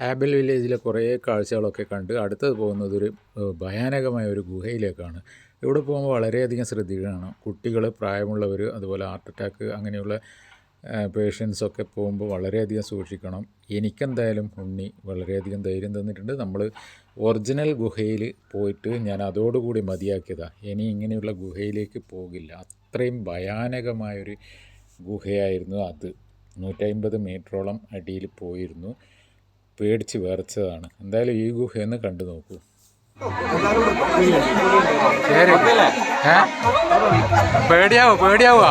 Abel വില്ലേജിലെ കുറേ കാഴ്ചകളൊക്കെ കണ്ട് അടുത്തത് പോകുന്നത് ഒരു ഭയാനകമായ ഒരു ഗുഹയിലേക്കാണ്. ഇവിടെ പോകുമ്പോൾ വളരെയധികം ശ്രദ്ധിക്കണം. കുട്ടികൾ പ്രായമുള്ളവർ അതുപോലെ ഹാർട്ട് അറ്റാക്ക് അങ്ങനെയുള്ള പേഷ്യൻസൊക്കെ പോകുമ്പോൾ വളരെയധികം സൂക്ഷിക്കണം. എനിക്കെന്തായാലും ഉണ്ണി വളരെയധികം ധൈര്യം തന്നിട്ടുണ്ട്. നമ്മൾ ഒറിജിനൽ ഗുഹയിൽ പോയിട്ട് ഞാൻ അതോടുകൂടി മതിയാക്കിയതാണ് ഇനി ഇങ്ങനെയുള്ള ഗുഹയിലേക്ക് പോകില്ല. അത്രയും ഭയാനകമായൊരു ഗുഹയായിരുന്നു അത്. നൂറ്റമ്പത് മീറ്ററോളം അടിയിൽ പോയിരുന്നു. പേടിച്ച് വിറച്ചതാണ്. എന്തായാലും ഈ ഗുഹയൊന്ന് കണ്ടു നോക്കൂ. പേടിയാവോ? പേടിയാവോ?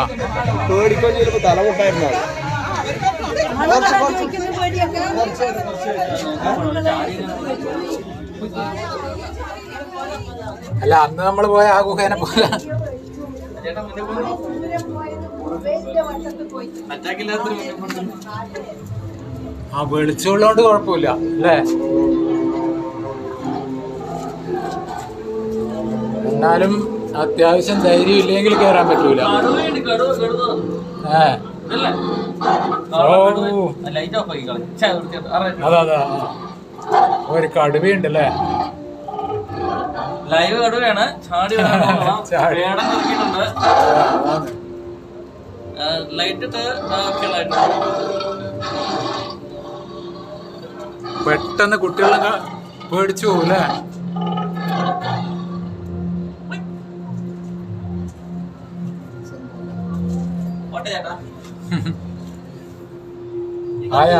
അല്ല അന്ന് നമ്മൾ പോയ ആ ഗുഹേനെ പോലെ. ആ വെളിച്ചമുള്ളതുകൊണ്ട് കുഴപ്പമില്ല അല്ലേ? എന്നാലും അത്യാവശ്യം ധൈര്യം ഇല്ലെങ്കിൽ കയറാൻ പറ്റൂല. ഒരു. അതാ അതാ. ഒരു കടുവയുണ്ടല്ലേ? ലൈവ് കടുവയാണ്. ചാടി ലൈറ്റ് ഇട്ട്. പെട്ടെന്ന് കുട്ടികളൊക്കെ പേടിച്ചു പോകൂലേ ആയാ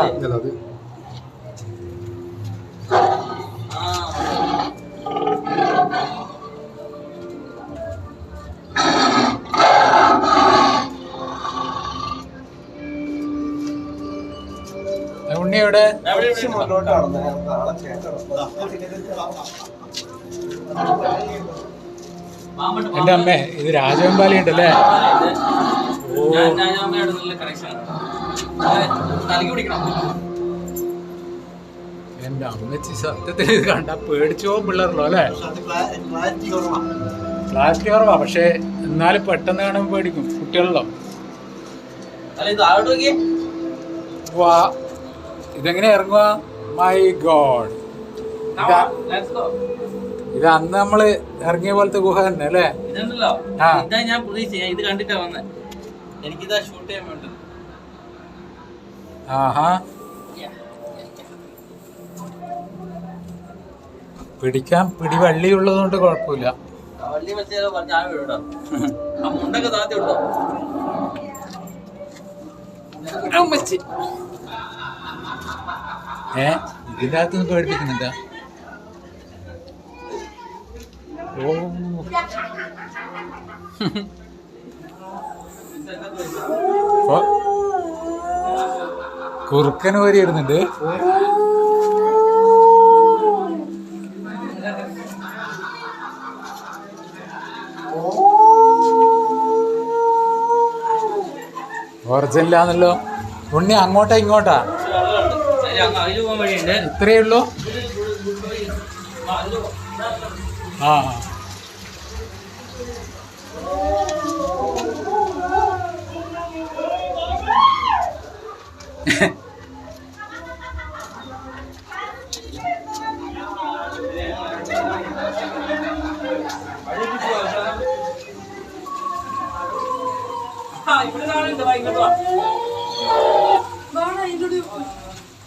പാമ്പുണ്ട്, എന്റെ പാമ്പ്. അമ്മേ ഇത് രാജവെമ്പാലി ഉണ്ടല്ലേ? ഓ. എന്റെ അമ്മച്ചി സത്യത്തിൽ ഇത് കണ്ട പേടിച്ചോ പിള്ളേരുള്ളൂ അല്ലേ? ക്ലാരിറ്റി ക്ലാരിറ്റി കുറവാ പക്ഷെ എന്നാലും പെട്ടെന്ന് കാണുമ്പോൾ പേടിക്കും. കുട്ടികളിലോ അല്ല ഇത് ആളോട്ട് വാ. ഇതെങ്ങനെ ഇറങ്ങുക മൈ ഗോഡ് ഇതാ. അന്ന് നമ്മൾ ഇറങ്ങിയ പോലത്തെ ഗുഹ തന്നെ അല്ലേ? ഇതാ ഞാൻ പ്രതീക്ഷിച്ച. ഇത് കണ്ടിട്ടാ വന്നെ. എനിക്കിതാ ഷൂട്ട് ചെയ്യാൻ വേണ്ടി ആഹാ. പിടിക്കാൻ പിടി വള്ളി ഉള്ളതുകൊണ്ട് കുഴപ്പമില്ല വള്ളി പറഞ്ഞ ആ വീടോ മുണ്ടൊക്കെ താത്തി ഏ? ഇതിന്റെ അകത്ത് നിന്ന് ഓ. ഓ. കുറുക്കന് വരി ഇടുന്നുണ്ട്. ഒറിജിനലാണല്ലോ. ഉണ്ണി അങ്ങോട്ടാ ഇങ്ങോട്ടാ? ഇത്രയേ ഉള്ളൂ? ആ,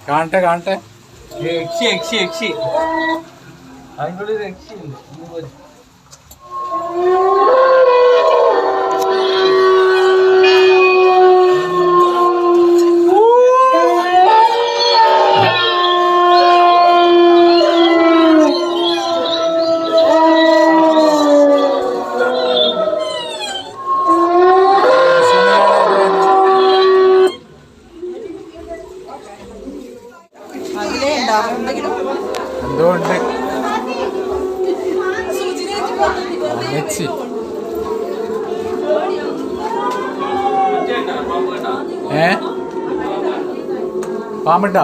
കാണട്ടെ കാണട്ടെ. രക്ഷി രക്ഷി രക്ഷി. അതിന്റെ ഉള്ളിൽ എന്തെങ്കിലും എന്തോ ഉണ്ട്? ഏ പാമ്പുണ്ടാ.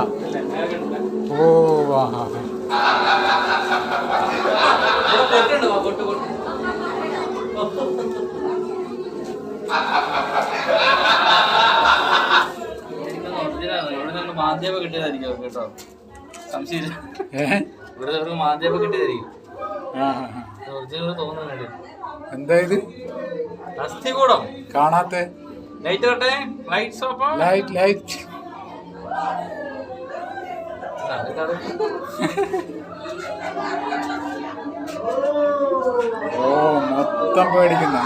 ഓ ആ ആ ആ. ഇവിടെ കൊട്ടുണ്ട്, വാ, മാധ്യമ കിട്ടിയതായിരിക്കും കേട്ടോ ഇവിടെ ഒരു മാധ്യമ കിട്ടിയതായിരിക്കും തോന്നുന്നുണ്ട്. അസ്ഥികൂടം. കാണാത്ത. ലൈറ്റ് കട്ടെ ലൈറ്റ്സ് ഓഫ് ലൈറ്റ് ലൈറ്റ് ഓ മൊത്തം പേടിക്കുന്ന.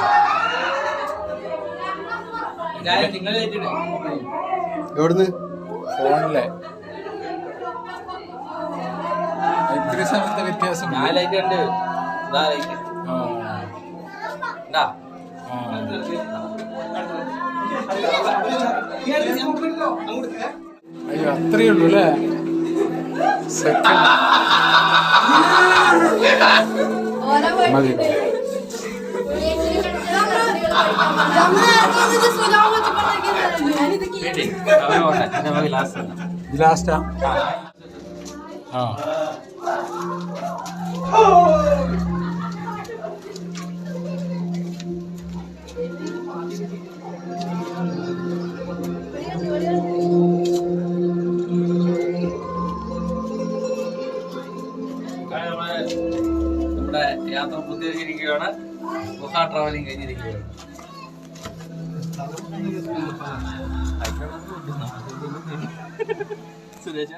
എവിടുന്ന്? ഫോണിലെ. സമയത്തെ വ്യത്യാസം ഞാൻ ലൈറ്റ് ഉണ്ട്. ഇതാ ലൈറ്റ് ആ, ഇതാ. ആ. അയ്യോ അത്രയേ ഉള്ളൂ അല്ലേ? മതി. ലാസ്റ്റാ ആ. നമ്മുടെ യാത്ര പൂർത്തീകരിക്കുകയാണ്. ഗുഹ ട്രാവലിംഗ് കഴിഞ്ഞിരിക്കുകയാണ്. സുരേഷ്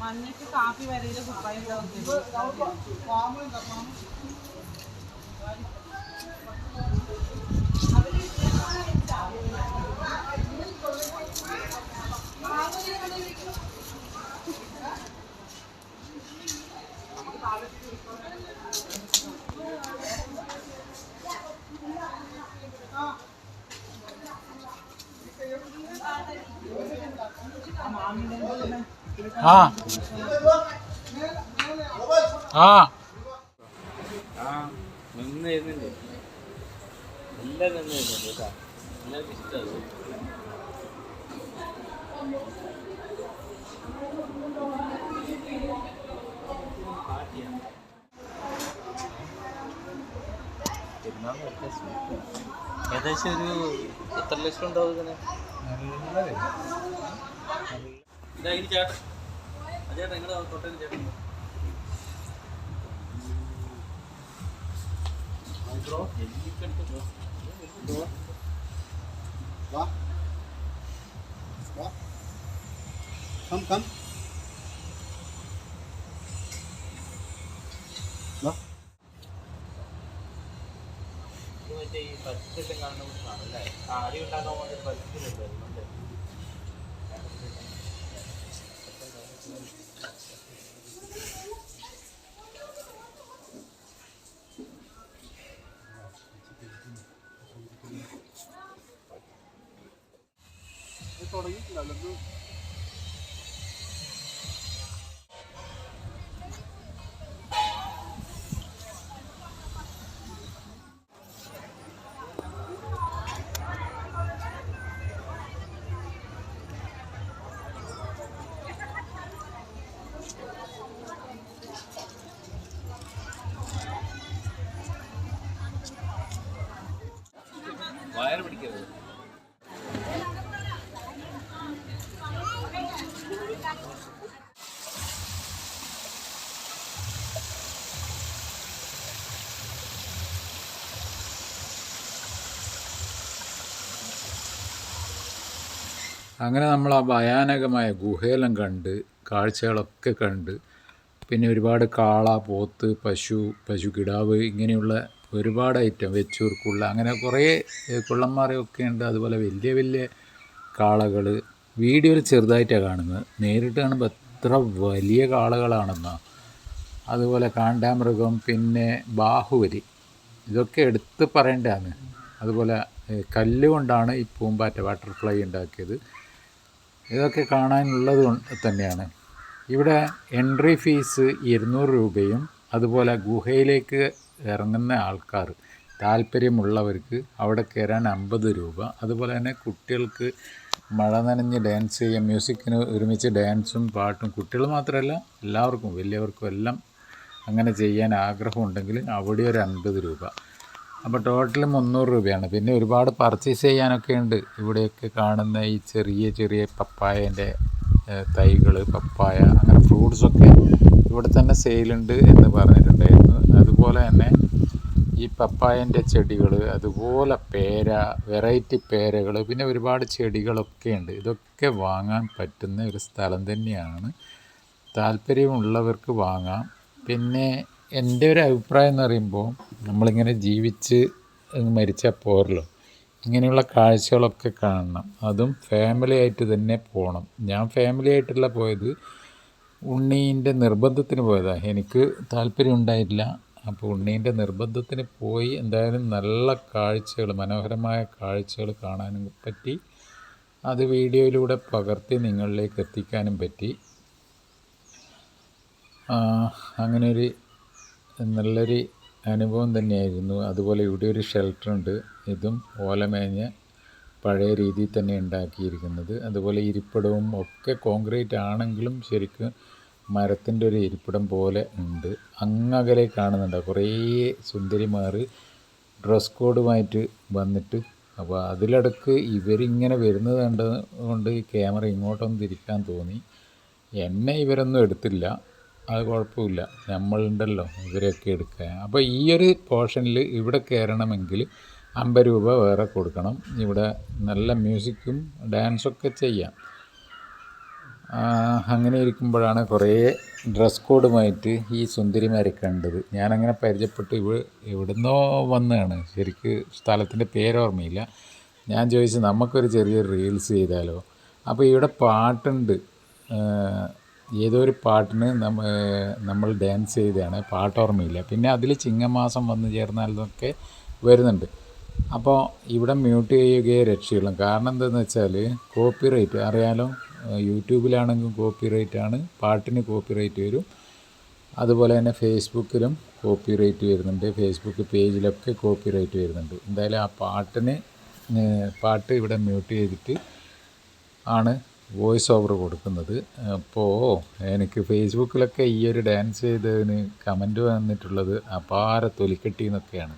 മഞ്ഞക്ക് കാപ്പി വരയിൽ കുപ്പായി ആ ആ. ആ. നിന്ന് വരുന്നുണ്ട് എല്ലാം നിന്ന് വരുന്നുണ്ട് കേട്ടോ എല്ലാവർക്കും ഇഷ്ടമാണ് ഏകദേശം ഒരു എത്ര ലക്ഷം ഉണ്ടാവും ഇതിന്? ഇതാ വാ ഇത് മറ്റേ ഈ പച്ചത്തെല്ലാം കാണുന്ന പ്രശ്നമാണ് അല്ലേ ആടി ഉണ്ടാക്കാൻ വേണ്ടി lý là lần lượng അങ്ങനെ നമ്മൾ ആ ഭയാനകമായ ഗുഹയെല്ലാം കണ്ട് കാഴ്ചകളൊക്കെ കണ്ട് പിന്നെ ഒരുപാട് കാള പോത്ത് പശു പശു കിടാവ് ഇങ്ങനെയുള്ള ഒരുപാട് ഐറ്റം വെച്ചൂർക്കുള്ള അങ്ങനെ കുറേ കുള്ളന്മാരെയൊക്കെ ഉണ്ട്. അതുപോലെ വലിയ വലിയ കാളകൾ വീഡിയോയിൽ ചെറുതായിട്ടാണ് കാണുന്നത്. നേരിട്ട് കാണുമ്പോൾ എത്ര വലിയ കാളകളാണെന്നാ. അതുപോലെ കാണ്ടാമൃഗം പിന്നെ ബാഹുബലി. ഇതൊക്കെ എടുത്ത് പറയേണ്ടതാണ്. അതുപോലെ കല്ലുകൊണ്ടാണ് കല്ല് ഈ പൂമ്പാറ്റ ബട്ടർഫ്ലൈ ഉണ്ടാക്കിയത്. ഇതൊക്കെ കാണാനുള്ളത് തന്നെയാണ്. ഇവിടെ എൻട്രി ഫീസ് ഇരുന്നൂറ് രൂപയും അതുപോലെ ഗുഹയിലേക്ക് ഇറങ്ങുന്ന ആൾക്കാർ താല്പര്യമുള്ളവർക്ക് അവിടെ കയറാൻ അമ്പത് രൂപ. അതുപോലെ തന്നെ കുട്ടികൾക്ക് മഴ നനഞ്ഞ് ഡാൻസ് ചെയ്യാം മ്യൂസിക്കിന് ഒരുമിച്ച് ഡാൻസും പാട്ടും കുട്ടികൾ മാത്രമല്ല എല്ലാവർക്കും വലിയവർക്കും എല്ലാം അങ്ങനെ ചെയ്യാൻ ആഗ്രഹമുണ്ടെങ്കിൽ അവിടെ ഒരു അൻപത് രൂപ. അപ്പോൾ ടോട്ടൽ മുന്നൂറ് രൂപയാണ്. പിന്നെ ഒരുപാട് പർച്ചേസ് ചെയ്യാനൊക്കെ ഉണ്ട്. ഇവിടെയൊക്കെ കാണുന്ന ഈ ചെറിയ ചെറിയ പപ്പായേന്റെ തൈകൾ പപ്പായ അങ്ങനെ ഫ്രൂട്ട്സൊക്കെ ഇവിടെ തന്നെ സെയിലുണ്ട് എന്ന് പറഞ്ഞിട്ടുണ്ടായിരുന്നു. അതുപോലെ തന്നെ ഈ പപ്പായന്റെ ചെടികൾ അതുപോലെ പേര വെറൈറ്റി പേരകൾ പിന്നെ ഒരുപാട് ചെടികളൊക്കെ ഉണ്ട്. ഇതൊക്കെ വാങ്ങാൻ പറ്റുന്ന ഒരു സ്ഥലം തന്നെയാണ്. താല്പര്യമുള്ളവർക്ക് വാങ്ങാം. പിന്നെ എന്റെ ഒരു അഭിപ്രായം എന്ന് പറയുമ്പോൾ നമ്മളിങ്ങനെ ജീവിച്ച് മരിച്ചാൽ പോരല്ലോ. ഇങ്ങനെയുള്ള കാഴ്ചകളൊക്കെ കാണണം. അതും ഫാമിലി ആയിട്ട് തന്നെ പോകണം ഞാൻ ഫാമിലി ആയിട്ടല്ല പോയത്. ഉണ്ണീന്റെ നിർബന്ധത്തിന് പോയതാണ് എനിക്ക് താല്പര്യം ഉണ്ടായിട്ടില്ല അപ്പോൾ ഉണ്ണീന്റെ നിർബന്ധത്തിന് പോയി എന്തായാലും നല്ല കാഴ്ചകൾ മനോഹരമായ കാഴ്ചകൾ കാണാനും പറ്റി. അത് വീഡിയോയിലൂടെ പകർത്തി നിങ്ങളിലേക്ക് എത്തിക്കാനും പറ്റി. ഒരു നല്ലൊരു അനുഭവം തന്നെയായിരുന്നു. അതുപോലെ ഇവിടെ ഒരു ഷെൽട്ടറുണ്ട് ഇതും ഓലമേഞ്ഞ പഴയ രീതിയിൽ തന്നെ ഉണ്ടാക്കിയിരിക്കുന്നത്. അതുപോലെ ഇരിപ്പിടവും ഒക്കെ കോൺക്രീറ്റ് ആണെങ്കിലും ശരിക്കും മരത്തിന്റെ ഒരു ഇരിപ്പിടം പോലെ ഉണ്ട്. അങ്ങകലെ കാണുന്നുണ്ട്. കുറേ സുന്ദരിമാർ ഡ്രസ് കോഡുമായിട്ട് വന്നിട്ട്. അപ്പോൾ അതിലിടക്ക് ഇവരിങ്ങനെ വരുന്നത് കണ്ടത് കൊണ്ട് ക്യാമറ ഇങ്ങോട്ടൊന്ന് തിരിക്കാൻ തോന്നി. എന്നെ ഇവരൊന്നും എടുത്തില്ല. അത് കുഴപ്പമില്ല. നമ്മളുണ്ടല്ലോ ഇവരെയൊക്കെ എടുക്കുക അപ്പോൾ ഈ ഒരു പോർഷനിൽ ഇവിടെ കയറണമെങ്കിൽ അമ്പത് രൂപ വേറെ കൊടുക്കണം. ഇവിടെ നല്ല മ്യൂസിക്കും ഡാൻസൊക്കെ ചെയ്യാം. അങ്ങനെ ഇരിക്കുമ്പോഴാണ് കുറേ ഡ്രസ് കോഡുമായിട്ട് ഈ സുന്ദരിമാരെ കണ്ടത്. ഞാനങ്ങനെ പരിചയപ്പെട്ട്. ഇവ എവിടുന്നോ വന്നതാണ്. ശരിക്ക് സ്ഥലത്തിന്റെ പേരോർമ്മയില്ല. ഞാൻ ചോദിച്ചു നമുക്കൊരു ചെറിയ റീൽസ് ചെയ്താലോ? അപ്പോൾ ഇവിടെ പാട്ടുണ്ട്. ഏതോ ഒരു പാട്ടിന് നമ്മൾ ഡാൻസ് ചെയ്തതാണ് പാട്ട് ഓർമ്മയില്ല പിന്നെ അതിൽ ചിങ്ങമാസം വന്നു ചേർന്നാലൊക്കെ വരുന്നുണ്ട്. അപ്പോൾ ഇവിടെ മ്യൂട്ട് ചെയ്യുകയെ രക്ഷയുള്ളൂ. കാരണം എന്താണെന്ന് വെച്ചാൽ കോപ്പി അറിയാലോ? യൂട്യൂബിലാണെങ്കിലും കോപ്പി റൈറ്റ് ആണ്. പാട്ടിന് കോപ്പി റൈറ്റ് വരും. അതുപോലെ തന്നെ ഫേസ്ബുക്കിലും കോപ്പി റൈറ്റ് വരുന്നുണ്ട്. ഫേസ്ബുക്ക് പേജിലൊക്കെ കോപ്പി റൈറ്റ് വരുന്നുണ്ട്. എന്തായാലും ആ പാട്ടിന് പാട്ട് ഇവിടെ മ്യൂട്ട് ചെയ്തിട്ട് ആണ് വോയിസ് ഓവർ കൊടുക്കുന്നത്. അപ്പോൾ എനിക്ക് ഫേസ്ബുക്കിലൊക്കെ ഈ ഒരു ഡാൻസ് ചെയ്തതിന് കമന്റ് വന്നിട്ടുള്ളത് അപാര തൊലിക്കെട്ടി എന്നൊക്കെയാണ്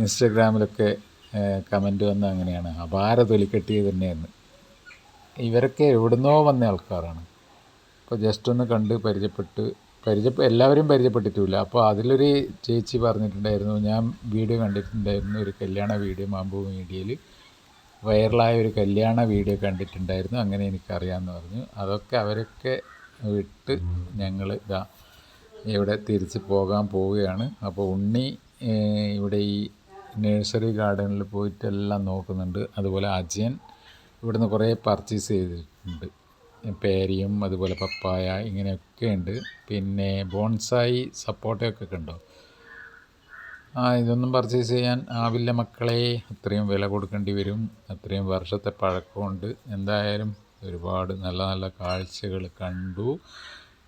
ഇൻസ്റ്റഗ്രാമിലൊക്കെ കമന്റ് വന്ന അങ്ങനെയാണ്. അപാര തൊലിക്കെട്ടി തന്നെയെന്ന് ഇവരൊക്കെ എവിടുന്നോ വന്ന ആൾക്കാരാണ്. അപ്പോൾ ജസ്റ്റ് ഒന്ന് കണ്ട് പരിചയപ്പെട്ട് പരിചയ എല്ലാവരും പരിചയപ്പെട്ടിട്ടില്ല അപ്പോൾ അതിലൊരു ചേച്ചി പറഞ്ഞിട്ടുണ്ടായിരുന്നു ഞാൻ വീഡിയോ കണ്ടിട്ടുണ്ടായിരുന്നു ഒരു കല്യാണ വീഡിയോ മാമ്പൂ മീഡിയയിൽ വൈറലായ ഒരു കല്യാണ വീഡിയോ കണ്ടിട്ടുണ്ടായിരുന്നു. അങ്ങനെ എനിക്കറിയാമെന്ന് പറഞ്ഞു. അതൊക്കെ അവരൊക്കെ വിട്ട് ഞങ്ങൾ ഇതാ ഇവിടെ തിരിച്ച് പോകാൻ പോവുകയാണ്. അപ്പോൾ ഉണ്ണി ഇവിടെ ഈ നേഴ്സറി ഗാർഡനിൽ പോയിട്ടെല്ലാം നോക്കുന്നുണ്ട്. അതുപോലെ അജയൻ ഇവിടുന്ന് കുറേ പർച്ചേസ് ചെയ്തിട്ടുണ്ട്. പേരിയും അതുപോലെ പപ്പായ ഇങ്ങനെയൊക്കെ ഉണ്ട്. പിന്നെ ബോൺസായി സപ്പോട്ടയൊക്കെ കണ്ടോ? ആ ഇതൊന്നും പർച്ചേസ് ചെയ്യാൻ ആവില്ല മക്കളെ. അത്രയും വില കൊടുക്കേണ്ടി വരും. അത്രയും വർഷത്തെ പഴക്കമുണ്ട്. എന്തായാലും ഒരുപാട് നല്ല നല്ല കാഴ്ചകൾ കണ്ടു.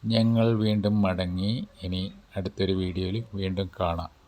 ഞങ്ങൾ വീണ്ടും മടങ്ങി. ഇനി അടുത്തൊരു വീഡിയോയിൽ വീണ്ടും കാണാം.